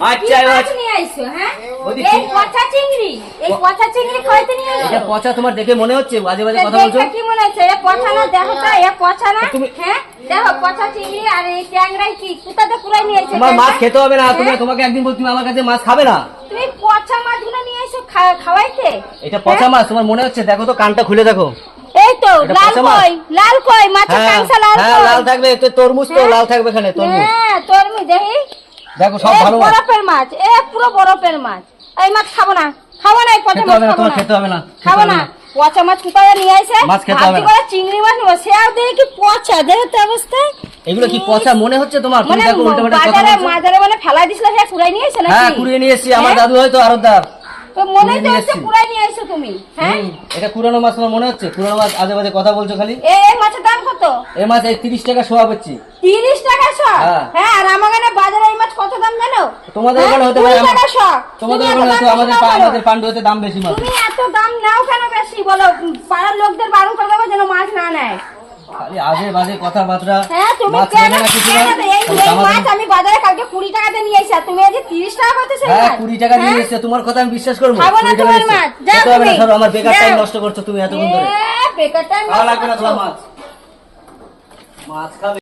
আইছো, হ্যাঁ? ওদি এই পচা চিংড়ি, এই পচা চিংড়ি খাইতে নিয়ে আইছো? এটা পচা তোমার দেখে মনে হচ্ছে বাজে বাজে কথা বলছো কি মনে হচ্ছে? এ পচা না, দেখো তো, এ পচা না? হ্যাঁ? দেখো, পচা চিংড়ি আর এই ট্যাংরাই কি? কোথাতে কুড়াই নিয়ে আইছো তোমার মাছ খেতে হবে না তুমি হ্যাঁ? তোমাকে একদিন বল তুমি আমার কাছে মাছ খাবে না তুমি পচা মাছগুলো নিয়ে খাওয়াইতে এটা পচা মাছ তোমার মনে হচ্ছে দেখো তো কানটা খুলে দেখো এই তো লাল পচা মাছ? কই লাল কই মাছের কাঁচা লাল হ্যাঁ লাল থাকবে তো তরমুজ তো? লাল থাকবে এখানে তরমুজ হ্যাঁ তরমুজ দেখি দেখো সব ভালো বরফের মাছ এ পুরো বরফের মাছ। এই মাছ খাব না খাব না এই পচা মাছ খাব না। খেতে হবে না খাব না। পচা মাছ কোথায় নিয়ে আইছে? মাছ খেতে হবে না। চিংড়ি মাছ নেব। সে আর দেখি কি পচা? অবস্থায়। এগুলো কি পচা মনে হচ্ছে তোমার? তুমি মানে দেখো উল্টো পাল্টা কথা বাজারে বলছো। বাজারে মানে দিছিল সে কুড়াই নিয়ে এসে নাকি? হ্যাঁ কুড়িয়ে নিয়ে এসেছি। আমার হ্যাঁ? দাদু হয়তো আরদার তো মনেই তো কুড়িয়ে হচ্ছে। কুড়াই নিয়ে আইছো তুমি হ্যাঁ? এটা পুরানো মাছ মনে হচ্ছে? পুরানো মাছ আজে বাজে কথা বলছো খালি? এ এই মাছের দাম কত? এই মাছ এই তিরিশ টাকা শোয়া শ হ্যাঁ। হ্যাঁ আর বাজারে এই মাছ কত দাম জানো? তোমাদের হ্যাঁ? ওখানে হতে পারে তোমাদের ওখানে হয়তো আমাদের আমাদের পান্ডু হতে দাম বেশি মাছ। তুমি এত দাম নাও কেন বেশি? বলো পাড়ার লোকদের বারণ করে দেবো যেন মাছ না নেয়। খালি আজে বাজে কথাবার্তা হ্যাঁ তুমি কেন নেবে না কিছু কেন না তো এই খালি এই দামাদামি। মাছ আমি বাজারে কালকে কুড়ি টাকাতে নিয়ে এসেছি তুমি আজ তিরিশ টাকা করতেছো হ্যাঁ কুড়ি টাকা দিয়ে এসছে তোমার কথা আমি বিশ্বাস করব। খাব না তোমার মাছ, যাও খেতে হবে না তুমি। সরো, আমার বেকার টাইম নষ্ট করছ তুমি এতক্ষণ ধরে। বেকার টাইম ভালো লাগবে না তোমার মাছ। মাছ খাবে।